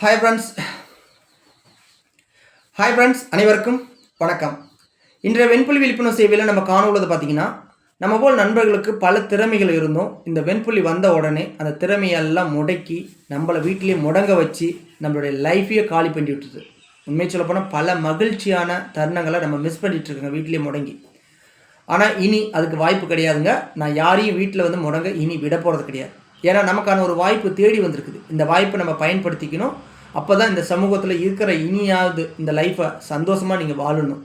Hi friends hi friends அனைவருக்கும் வணக்கம். இன்றைய வெண்புலி விழிப்புணர்வு சேவையில் நம்ம காண உள்ளது பார்த்தீங்கன்னா நம்ம போல் நண்பர்களுக்கு பல திறமைகள் இருந்தோம் இந்த வெண்புலி வந்த உடனே அந்த திறமையெல்லாம் முடக்கி நம்மளை வீட்டிலேயே முடங்க வச்சு நம்மளுடைய லைஃப்பையே காலி பண்ணி விட்டுது உண்மையை சொல்லப்போனால் பல மகிழ்ச்சியான தருணங்களை நம்ம மிஸ் பண்ணிகிட்ருக்கோங்க வீட்டிலேயே முடங்கி. ஆனால் இனி அதுக்கு வாய்ப்பு கிடையாதுங்க. நான் யாரையும் வீட்டில் வந்து முடங்க இனி விட போகிறது கிடையாது. ஏன்னா நமக்கான ஒரு வாய்ப்பு தேடி வந்திருக்குது. இந்த வாய்ப்பை நம்ம பயன்படுத்திக்கணும். அப்போ தான் இந்த சமூகத்தில் இருக்கிற இனியாவது இந்த லைஃப்பை சந்தோஷமாக நீங்கள் வாழணும்.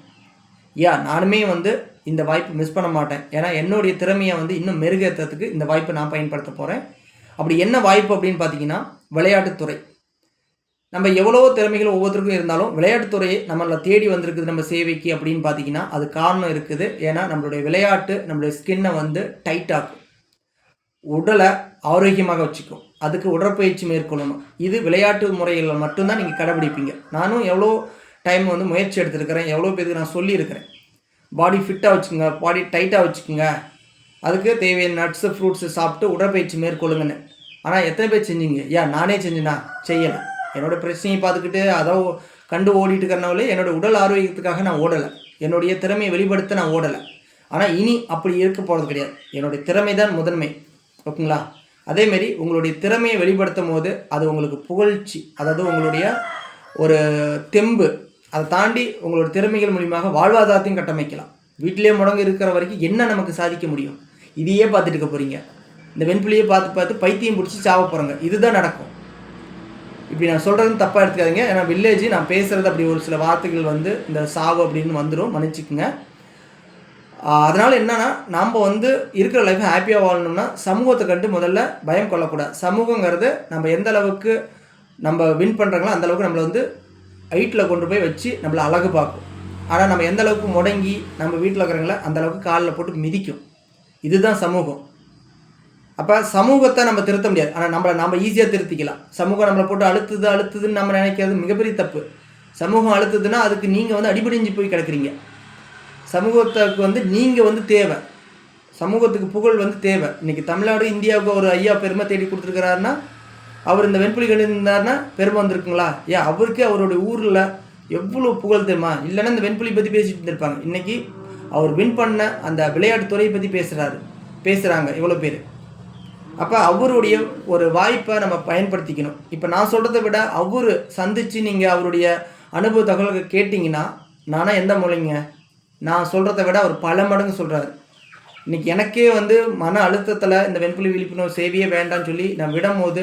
ஏன் நானுமே வந்து இந்த வாய்ப்பு மிஸ் பண்ண மாட்டேன். ஏன்னா என்னுடைய திறமையை வந்து இன்னும் மெருகேற்றத்துக்கு இந்த வாய்ப்பை நான் பயன்படுத்த போகிறேன் அப்படி என்ன வாய்ப்பு அப்படின்னு பார்த்தீங்கன்னா விளையாட்டுத்துறை நம்ம எவ்வளோ திறமைகள் ஒவ்வொருத்தருக்கும் இருந்தாலும் விளையாட்டுத்துறையை நம்மளை தேடி வந்திருக்குது நம்ம சேவைக்கு அப்படின்னு பார்த்தீங்கன்னா அது காரணம் இருக்குது. ஏன்னா நம்மளுடைய விளையாட்டு நம்மளுடைய ஸ்கின்னை வந்து டைட் உடலை ஆரோக்கியமாக வச்சுக்கும். அதுக்கு உடற்பயிற்சி மேற்கொள்ளணும். இது விளையாட்டு முறைகளில் மட்டும்தான் நீங்கள் கடைபிடிப்பீங்க. நானும் எவ்வளோ டைம் வந்து முயற்சி எடுத்திருக்கிறேன் எவ்வளோ பேருக்கு நான் சொல்லியிருக்கிறேன். பாடி ஃபிட்டாக வச்சுக்கோங்க பாடி டைட்டாக வச்சுக்கோங்க. அதுக்கு தேவையான நட்ஸு ஃப்ரூட்ஸு சாப்பிட்டு உடற்பயிற்சி மேற்கொள்ளுங்கன்னு. ஆனால் எத்தனை பேர் செஞ்சீங்க? ஏன் நானே செஞ்சேனா? செய்யலை. என்னோட பிரச்சனையை பார்த்துக்கிட்டு அதை கண்டு ஓடிட்டு இருக்கிறனாலே என்னோட உடல் ஆரோக்கியத்துக்காக நான் ஓடலை. என்னுடைய திறமையை வெளிப்படுத்த நான் ஓடலை. ஆனால் இனி அப்படி இருக்க போகிறது கிடையாது. என்னுடைய திறமை தான் முதன்மை. ஓகேங்களா? அதேமாரி உங்களுடைய திறமையை வெளிப்படுத்தும் போது அது உங்களுக்கு புகழ்ச்சி அதாவது உங்களுடைய ஒரு தெம்பு அதை தாண்டி உங்களோட திறமைகள் மூலியமாக வாழ்வாதாரத்தையும் கட்டமைக்கலாம். வீட்டிலேயே முடங்க இருக்கிற வரைக்கும் என்ன நமக்கு சாதிக்க முடியும்? இதையே பார்த்துட்டு இருக்க போகிறீங்க இந்த வெண்புலியை பார்த்து பார்த்து பைத்தியம் பிடிச்சி சாவ போகிறாங்க இதுதான் நடக்கும். இப்படி நான் சொல்கிறது தப்பாக எடுத்துக்காதீங்க. ஏன்னா வில்லேஜ் நான் பேசுகிறது அப்படி ஒரு சில வார்த்தைகள் வந்து இந்த சாவு அப்படின்னு வந்துடும் மன்னிச்சுக்குங்க. அதனால் என்னன்னா நாம் வந்து இருக்கிற லைஃப்பை ஹாப்பியாக வாழணும்னா சமூகத்தை கண்டு முதல்ல பயம் கொள்ளக்கூடாது. சமூகங்கிறது நம்ம எந்த அளவுக்கு நம்ம வின் பண்ணுறாங்களோ அந்த அளவுக்கு நம்மளை வந்து ஹைட்டில் கொண்டு போய் வச்சு நம்மளை அழகு பார்க்கும். ஆனால் நம்ம எந்த அளவுக்கு முடங்கி நம்ம வீட்டில் இருக்கிறவங்கள அந்த அளவுக்கு காலில் போட்டு மிதிக்கும். இதுதான் சமூகம். அப்போ சமூகத்தை நம்ம திருத்த முடியாது. ஆனால் நம்மளை நம்ம ஈஸியாக திருத்திக்கலாம். சமூகம் நம்மளை போட்டு அழுத்துது அழுத்துதுன்னு நம்ம நினைக்கிறது மிகப்பெரிய தப்பு. சமூகம் அழுத்துதுன்னா அதுக்கு நீங்கள் வந்து அடிபடிஞ்சு போய் கிடக்குறீங்க. சமூகத்துக்கு வந்து நீங்கள் வந்து தேவை. சமூகத்துக்கு புகழ் வந்து தேவை. இன்றைக்கி தமிழ்நாடு இந்தியாவுக்கு ஒரு ஐயா பெருமை தேடி கொடுத்துருக்கிறாருன்னா அவர் இந்த வெண்புலிகள் இருந்தார்னா பெருமை வந்திருக்குங்களா? ஏன் அவருக்கே அவருடைய ஊரில் எவ்வளோ புகழ் தெரியுமா? இல்லைன்னா இந்த வெண்புலி பற்றி பேசிட்டு இருந்திருப்பாங்க. இன்னைக்கு அவர் வின் பண்ண அந்த விளையாட்டு துறையை பற்றி பேசுகிறாரு பேசுகிறாங்க இவ்வளோ பேர். அப்போ அவருடைய ஒரு வாய்ப்பை நம்ம பயன்படுத்திக்கணும். இப்போ நான் சொல்கிறத விட அவர் சந்தித்து நீங்கள் அவருடைய அனுபவ தகவல்கள் கேட்டிங்கன்னா நானாக எந்த மூலைங்க? நான் சொல்கிறத விட அவர் பல மடங்கு சொல்கிறாரு இன்றைக்கி எனக்கே வந்து மன அழுத்தத்தில் இந்த வெண்புலி விழிப்புணர்வு சேவையே வேண்டாம்னு சொல்லி நான் விடும்போது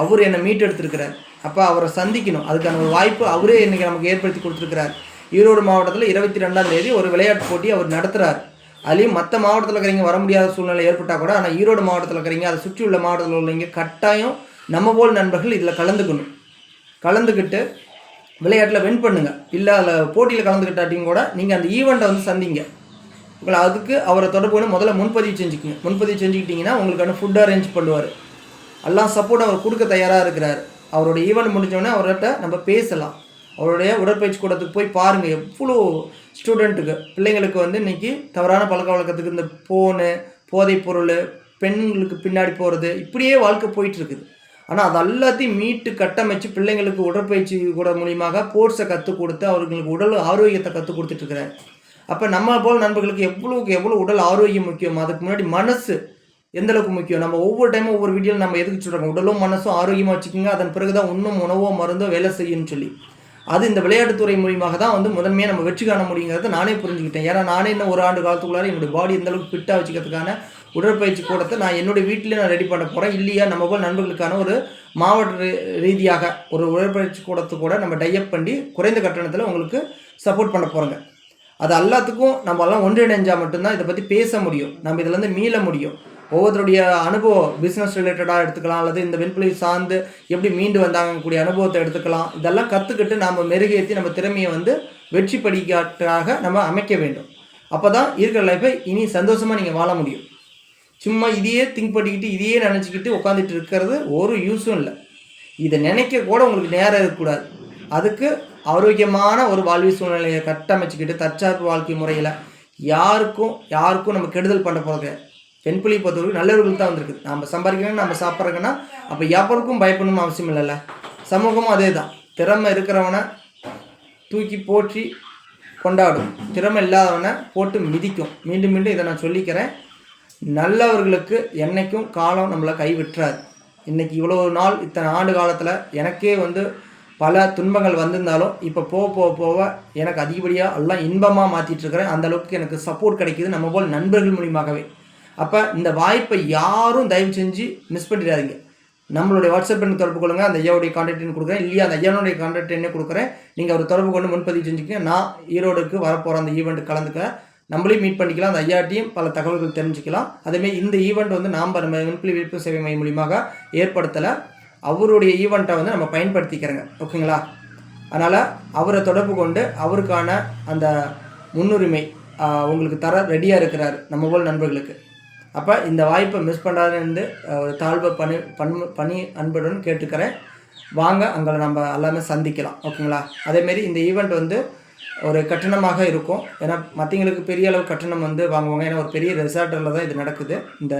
அவர் என்னை மீட்டெடுத்திருக்கிறார். அப்போ அவரை சந்திக்கணும். அதுக்கான ஒரு வாய்ப்பு அவரே இன்றைக்கி நமக்கு ஏற்படுத்தி கொடுத்துருக்கிறார். ஈரோடு மாவட்டத்தில் இருபத்தி ரெண்டாம் தேதி ஒரு விளையாட்டு போட்டி அவர் நடத்துகிறார் அதுலேயும் மற்ற மாவட்டத்தில் இருக்கிறவங்க வர முடியாத சூழ்நிலை ஏற்பட்டால் கூட ஆனால் ஈரோடு மாவட்டத்தில் இருக்கிறவங்க அதை சுற்றி உள்ள மாவட்டத்தில் உள்ளவங்க கட்டாயம் நம்ம போல் நண்பர்கள் இதில் கலந்துக்கணும். கலந்துக்கிட்டு விளையாட்டில் வின் பண்ணுங்கள் இல்லை அதில் போட்டியில் கலந்துக்கிட்டாட்டியும் கூட நீங்கள் அந்த ஈவெண்ட்டை வந்து சந்திங்க. உங்களை அதுக்கு அவரை தொடர்பு முதல்ல முன்பதிவு செஞ்சுக்கோங்க. முன்பதிவு செஞ்சுக்கிட்டிங்கன்னா உங்களுக்கான ஃபுட் அரேஞ்ச் பண்ணுவார். எல்லாம் சப்போர்ட் அவர் கொடுக்க தயாராக இருக்கிறார். அவரோட ஈவெண்ட் முடிஞ்சோடனே அவர்கிட்ட நம்ம பேசலாம். அவருடைய உடற்பயிற்சி கூடத்துக்கு போய் பாருங்கள் எவ்வளோ ஸ்டூடெண்ட்டுக்கு பிள்ளைங்களுக்கு வந்து இன்றைக்கி தவறான பழக்க வழக்கத்துக்கு இந்த ஃபோனு போதைப் பொருள் பெண்களுக்கு பின்னாடி போகிறது இப்படியே வாழ்க்கை போயிட்டுருக்குது ஆனால் அது எல்லாத்தையும் மீட்டு கட்டமைச்சு பிள்ளைங்களுக்கு உடற்பயிற்சி கூட மூலியமாக ஸ்போர்ட்ஸை கற்றுக் கொடுத்து அவர்களுக்கு உடல் ஆரோக்கியத்தை கற்றுக் கொடுத்துட்ருக்கிறார் அப்போ நம்ம போல் நண்பர்களுக்கு எவ்வளோக்கு எவ்வளோ உடல் ஆரோக்கியம் முக்கியம்? அதுக்கு முன்னாடி மனசு எந்தளவுக்கு முக்கியம்? நம்ம ஒவ்வொரு டைமும் ஒவ்வொரு வீடியோவில் நம்ம எதுக்கு சொல்கிறோம் உடலும் மனசும் ஆரோக்கியமாக வச்சுக்கோங்க. அதன் பிறகு தான் இன்னும் உணவோ மருந்தோ வேலை செய்யும்னு சொல்லி. அது இந்த விளையாட்டுத்துறை மூலியமாக தான் வந்து முதன்மையாக நம்ம வெற்றி காண முடியுங்கிறத நானே புரிஞ்சுக்கிட்டேன். ஏன்னா நானே இன்னும் ஒரு ஆண்டு காலத்துக்குள்ளார என்னுடைய பாடி எந்த அளவுக்கு ஃபிட்டாக வச்சுக்கிறதுக்கான உடற்பயிற்சி கூடத்தை நான் என்னுடைய வீட்டிலே நான் ரெடி பண்ண போகிறேன் இல்லையா நம்ம போல் நண்பர்களுக்கான ஒரு மாவட்ட ரீ- ரீதியாக ஒரு உடற்பயிற்சி கூடத்தை கூட நம்ம டைஅப் பண்ணி குறைந்த கட்டணத்தில் உங்களுக்கு சப்போர்ட் பண்ண போகிறோங்க அது எல்லாத்துக்கும் நம்ம எல்லாம் ஒன்றிணைஞ்சால் மட்டும்தான் இதை பற்றி பேச முடியும். நம்ம இதுலேருந்து மீள முடியும். ஒவ்வொருத்தருடைய அனுபவம் பிஸ்னஸ் ரிலேட்டடாக எடுத்துக்கலாம் அல்லது இந்த வெண்புலி சார்ந்து எப்படி மீண்டு வந்தாங்க கூடிய அனுபவத்தை எடுத்துக்கலாம். இதெல்லாம் கற்றுக்கிட்டு நம்ம மெருகேற்றி நம்ம திறமையை வந்து வெற்றி படிக்காட்டாக நம்ம அமைக்க வேண்டும். அப்போ தான் இருக்கிற லைஃப்பை இனி சந்தோஷமாக நீங்கள் வாழ முடியும். சும்மா இதையே திங்க் பண்ணிக்கிட்டு இதையே நினச்சிக்கிட்டு உட்காந்துட்டு இருக்கிறது ஒரு யூஸும் இல்லை. இதை நினைக்க கூட உங்களுக்கு நேரம் இருக்கக்கூடாது. அதுக்கு ஆரோக்கியமான ஒரு வாழ்வி சூழ்நிலையை கட்டமைச்சிக்கிட்டு தற்சார்பு வாழ்க்கை முறையில் யாருக்கும் யாருக்கும் நம்ம கெடுதல் பண்ண போகிறது பெண் புலி பொறுத்தவரைக்கும் நல்லவர்களுக்கு தான் வந்திருக்கு. நம்ம சம்பாதிக்கணும் நம்ம சாப்பிட்றோங்கன்னா அப்போ யாருக்கும் பயப்படணும்னு அவசியம் இல்லைல்ல. சமூகமும் அதே தான் திறமை இருக்கிறவனை தூக்கி போற்றி கொண்டாடும். திறமை இல்லாதவனை போட்டு மிதிக்கும். மீண்டும் மீண்டும் இதை நான் சொல்லிக்கிறேன். நல்லவர்களுக்கு என்றைக்கும் காலம் நம்மளை கைவிட்டுறாது. இன்றைக்கி இவ்வளோ நாள் இத்தனை ஆண்டு காலத்தில் எனக்கே வந்து பல துன்பங்கள் வந்திருந்தாலும் இப்போ போக போக போக எனக்கு அதிகப்படியாக எல்லாம் இன்பமாக மாற்றிட்டு இருக்கிறேன். எனக்கு சப்போர்ட் கிடைக்கிது. நம்ம போல் நண்பர்கள் மூலியமாகவே. அப்போ இந்த வாய்ப்பை யாரும் தயவு செஞ்சு மிஸ் பண்ணிடாதீங்க. நம்மளுடைய வாட்ஸ்அப் எண்ணை தொடர்பு கொள்ளுங்க. அந்த ஐயாவுடைய கான்டாக்ட் எண் கொடுக்குறேன். இல்லையா அந்த ஐயானுடைய கான்டாக்ட் எண்ணே கொடுக்குறேன். நீங்கள் அவர் தொடர்பு கொண்டு முன்பதிவு செஞ்சுக்கங்க. நான் ஈரோடுக்கு வரப்போகிற அந்த ஈவெண்ட் கலந்துக்க. நம்மளையும் மீட் பண்ணிக்கலாம். அந்த ஐயாட்டையும் பல தகவல்கள் தெரிஞ்சுக்கலாம். அதேமாதிரி இந்த ஈவெண்ட் வந்து நாம் நம்ம விண்புலி விழிப்பு சேவை மையம் மூலியமாக ஏற்படுத்தலை. அவருடைய ஈவெண்ட்டை வந்து நம்ம பயன்படுத்திக்கிறோங்க. ஓகேங்களா? அதனால் அவரை தொடர்பு கொண்டு அவருக்கான அந்த முன்னுரிமை உங்களுக்கு தர ரெடியாக இருக்கிறார் நம்ம போல் நண்பர்களுக்கு. அப்போ இந்த வாய்ப்பை மிஸ் பண்ணாதுன்னு ஒரு தாழ்வை பணி பண் பணி அன்புடன் கேட்டுக்கிறேன். வாங்க அங்கே நம்ம எல்லாமே சந்திக்கலாம். ஓகேங்களா? அதேமாரி இந்த ஈவெண்ட் வந்து ஒரு கட்டணமாக இருக்கும். ஏன்னா மற்றவங்களுக்கு பெரிய அளவு கட்டணம் வந்து வாங்குவாங்க. ஏன்னா ஒரு பெரிய ரெசார்ட்டில் தான் இது நடக்குது. இந்த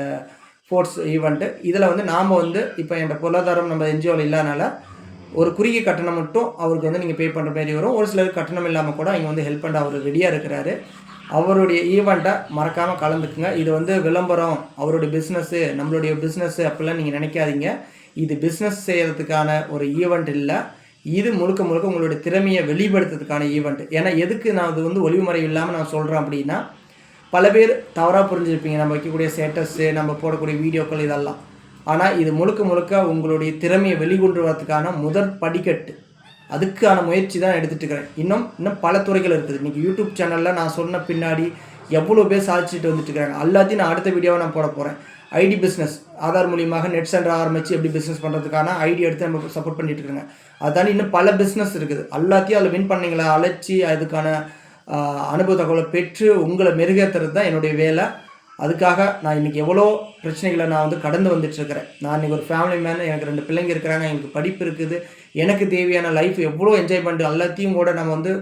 ஸ்போர்ட்ஸ் ஈவெண்ட்டு இதில் வந்து நாம் வந்து இப்போ என் பொருளாதாரம் நம்ம என்ஜிஓவில் இல்லாதனால ஒரு குறுகிய கட்டணம் மட்டும் அவருக்கு வந்து நீங்கள் பே பண்ணுற மாதிரி வரும். ஒரு சிலருக்கு கட்டணம் இல்லாமல் கூட இங்கே வந்து ஹெல்ப் பண்ண அவர் ரெடியாக இருக்கிறாரு. அவருடைய ஈவெண்ட்டை மறக்காமல் கலந்துக்குங்க. இது வந்து விளம்பரம் அவருடைய பிஸ்னஸ்ஸு நம்மளுடைய பிஸ்னஸ்ஸு அப்படிலாம் நீங்கள் நினைக்காதீங்க. இது பிஸ்னஸ் செய்கிறதுக்கான ஒரு ஈவெண்ட் இல்லை. இது முழுக்க முழுக்க உங்களுடைய திறமையை வெளிப்படுத்துறதுக்கான ஈவெண்ட் ஏன்னா எதுக்கு நான் அது வந்து ஒளிவுமுறை இல்லாமல் நான் சொல்கிறேன் அப்படின்னா பல பேர் தவறாக புரிஞ்சிருப்பீங்க. நம்ம வைக்கக்கூடிய ஸ்டேட்டஸ்ஸு நம்ம போடக்கூடிய வீடியோக்கள் இதெல்லாம். ஆனால் இது முழுக்க முழுக்க உங்களுடைய திறமையை வெளிக்கொண்டு வரதுக்கான முதற் படிக்கட்டு. அதுக்கான முயற்சி தான் எடுத்துகிட்டு இருக்கிறேன் இன்னும் இன்னும் பல துறைகள் இருக்குது. இன்றைக்கி யூடியூப் சேனலில் நான் சொன்ன பின்னாடி எவ்வளோ பேர் சாதிச்சுட்டு வந்துட்டு இருக்காங்க எல்லாத்தையும் நான் அடுத்த வீடியோவை நான் போட போகிறேன் ஐடி பிஸ்னஸ் ஆதார் மூலியமாக நெட் சென்டர் ஆரம்பித்து எப்படி பிஸ்னஸ் பண்ணுறதுக்கான ஐடி எடுத்து நம்ம சப்போர்ட் பண்ணிட்டு இருக்காங்க அது தாண்டி இன்னும் பல பிஸ்னஸ் இருக்குது. எல்லாத்தையும் அதில் வின் பண்ணிங்களா அழைச்சி அதுக்கான அனுபவ தகவலை பெற்று உங்களை மெருகேற்றுறது தான் என்னுடைய வேலை. அதுக்காக நான் இன்றைக்கி எவ்வளோ பிரச்சனைகளை நான் வந்து கடந்து வந்துட்டுருக்கிறேன். நான் இன்றைக்கி ஒரு ஃபேமிலி மேன் எனக்கு ரெண்டு பிள்ளைங்க இருக்கிறாங்க எனக்கு படிப்பு இருக்குது எனக்கு தேவையான லைஃப் எவ்வளோ என்ஜாய் பண்ணுறது எல்லாத்தையும் கூட நம்ம வந்து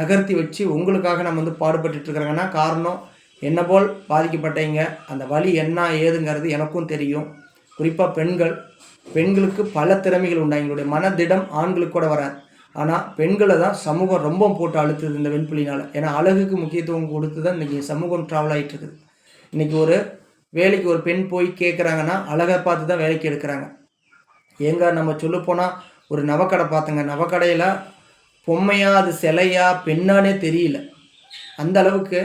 நகர்த்தி வச்சு உங்களுக்காக நம்ம வந்து பாடுபட்டுருக்குறாங்கன்னா இருக்கிறாங்கன்னா காரணம்? என்ன போல் பாதிக்கப்பட்டவங்க அந்த வழி என்ன ஏதுங்கிறது எனக்கும் தெரியும். குறிப்பாக பெண்கள். பெண்களுக்கு பல திறமைகள் உண்டு. எங்களுடைய மனதிடம் ஆண்களுக்கு கூட வராது. ஆனால் பெண்களை தான் சமூகம் ரொம்ப போட்டு அழுத்துது இந்த வெண்புலினால். ஏன்னா அழகுக்கு முக்கியத்துவம் கொடுத்து தான் இன்றைக்கி சமூகம் ட்ராவல் ஆகிட்டு இருக்குது. இன்றைக்கி ஒரு வேலைக்கு ஒரு பெண் போய் கேட்குறாங்கன்னா அழகை பார்த்து தான் வேலைக்கு எடுக்கிறாங்க. ஏங்க நம்ம சொல்லப்போனால் ஒரு நவக்கடை பார்த்தங்க. நவக்கடையில் பொம்மையா அது சிலையா பெண்ணானே தெரியல. அந்த அளவுக்கு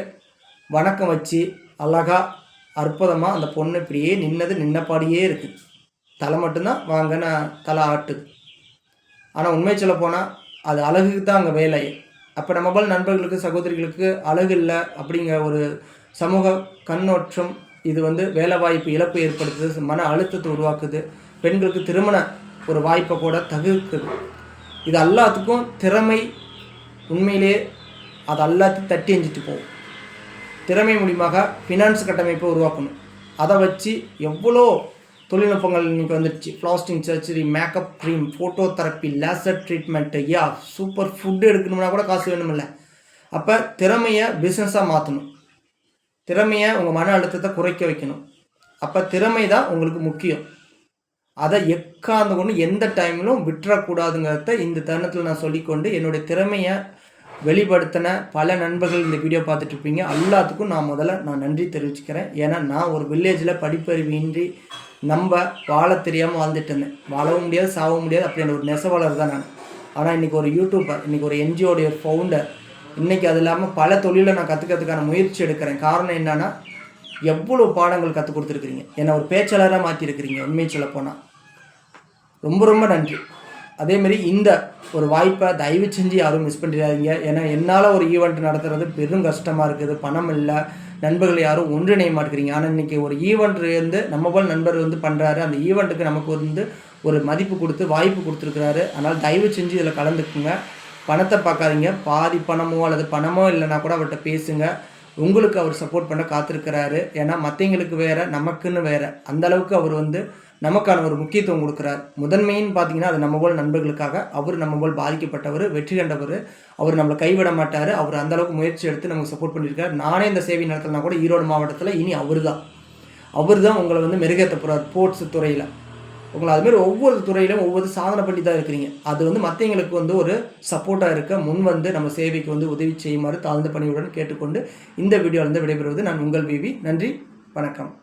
வணக்கம் வச்சு அழகா அற்புதமாக அந்த பொண்ணு இப்படியே நின்னது நின்னப்பாடியே இருக்குது தலை மட்டும்தான் வாங்க நான் தலை ஆட்டுது. ஆனால் உண்மை சொல்ல போனால் அது அழகுக்கு தான் அங்கே வேலை. அப்போ நம்ம போல் நண்பர்களுக்கு சகோதரிகளுக்கு அழகு இல்லை அப்படிங்கிற ஒரு சமூக கண்ணோற்றம் இது வந்து வேலைவாய்ப்பு இழப்பு ஏற்படுத்துது மன அழுத்தத்தை உருவாக்குது பெண்களுக்கு திருமண ஒரு வாய்ப்பை கூட தவிர்க்குது. இது எல்லாத்துக்கும் திறமை உண்மையிலே அது எல்லாத்தையும் தட்டி எஞ்சிட்டு போகும் திறமை மூலியமாக ஃபினான்ஸ் கட்டமைப்பை உருவாக்கணும். அதை வச்சு எவ்வளோ தொழில்நுட்பங்கள் இன்றைக்கி வந்துடுச்சு plastic surgery makeup cream photo therapy laser treatment யா சூப்பர் ஃபுட்டு எடுக்கணும்னா கூட காசு வேணுமில்ல. அப்போ திறமையை பிஸ்னஸாக மாற்றணும் திறமையை உங்கள் மன அழுத்தத்தை குறைக்க வைக்கணும். அப்போ திறமை தான் உங்களுக்கு முக்கியம். அதை எக்காந்த கொண்டு எந்த டைமிலும் விட்டுறக்கூடாதுங்கிறத இந்த தருணத்தில் நான் சொல்லிக்கொண்டு என்னுடைய திறமையை வெளிப்படுத்தின பல நண்பர்கள் இந்த வீடியோ பார்த்துட்ருப்பீங்க. எல்லாத்துக்கும் நான் முதல்ல நான் நன்றி தெரிவிச்சுக்கிறேன். ஏன்னா நான் ஒரு வில்லேஜில் படிப்பறிவின்றி நம்ம வாழ தெரியாமல் வாழ்ந்துட்டு இருந்தேன் வாழவும் முடியாது சாகவும் முடியாது அப்படின்ற ஒரு நெசவாளர் தான் நான். ஆனால் இன்றைக்கி ஒரு யூடியூபர் இன்றைக்கி ஒரு என்ஜிஓடைய ஃபவுண்டர் இன்றைக்கி அது இல்லாமல் பல தொழிலை நான் கற்றுக்கிறதுக்கான முயற்சி எடுக்கிறேன். காரணம் என்னென்னா எவ்வளோ பாடங்கள் கற்றுக் கொடுத்துருக்குறீங்க? என்னை ஒரு பேச்சாளராக மாற்றிருக்கிறீங்க உண்மையை சொல்ல போனால் ரொம்ப ரொம்ப நன்றி. அதேமாரி இந்த ஒரு வாய்ப்பை தயவு செஞ்சு யாரும் மிஸ் பண்ணிடாதீங்க. ஏன்னா என்னால் ஒரு ஈவெண்ட் நடத்துறது பெரும் கஷ்டமாக இருக்குது. பணம் இல்லை. நண்பர்கள் யாரும் ஒன்றிணைய மாட்டேங்கிறீங்க. ஆனால் இன்றைக்கி ஒரு ஈவெண்ட் வந்து நம்ம போல் நண்பர் வந்து பண்ணுறாரு அந்த ஈவெண்ட்டுக்கு நமக்கு வந்து ஒரு மதிப்பு கொடுத்து வாய்ப்பு கொடுத்துருக்குறாரு. அதனால் தயவு செஞ்சு இதில் கலந்துக்குங்க. பணத்தை பார்க்காதீங்க. பாதி பணமோ அல்லது பணமோ இல்லைனா கூட அவர்கிட்ட பேசுங்க. உங்களுக்கு அவர் சப்போர்ட் பண்ண காத்திருக்கிறாரு. ஏன்னா மற்றவங்களுக்கு வேற நமக்குன்னு வேற. அந்தளவுக்கு அவர் வந்து நமக்கான ஒரு முக்கியத்துவம் கொடுக்குறார். முதன்மைன்னு பார்த்தீங்கன்னா அது நம்ம போல் நண்பர்களுக்காக அவர் நம்ம போல் பாதிக்கப்பட்டவர் வெற்றி கண்டவர் அவர் நம்மளை கைவிட மாட்டார். அவர் அந்தளவுக்கு முயற்சி எடுத்து நமக்கு சப்போர்ட் பண்ணியிருக்காரு. நானே இந்த சேவை நடத்தினா கூட ஈரோடு மாவட்டத்தில் இனி அவர் தான் அவர் தான் உங்களை வந்து மெருகேற்ற போகிறார் ஸ்போர்ட்ஸ் துறையில். உங்களை அதுமாரி ஒவ்வொரு துறையிலும் ஒவ்வொரு சாதனை பண்ணி தான் இருக்கிறீங்க. அது வந்து மற்றவங்களுக்கு வந்து ஒரு சப்போர்ட்டாக இருக்க முன் வந்து நம்ம சேவைக்கு வந்து உதவி செய்யுமாறு தாழ்ந்த பணியுடன் கேட்டுக்கொண்டு இந்த வீடியோவிலிருந்து விடைபெறுவது நான் உங்கள் விவி. நன்றி வணக்கம்.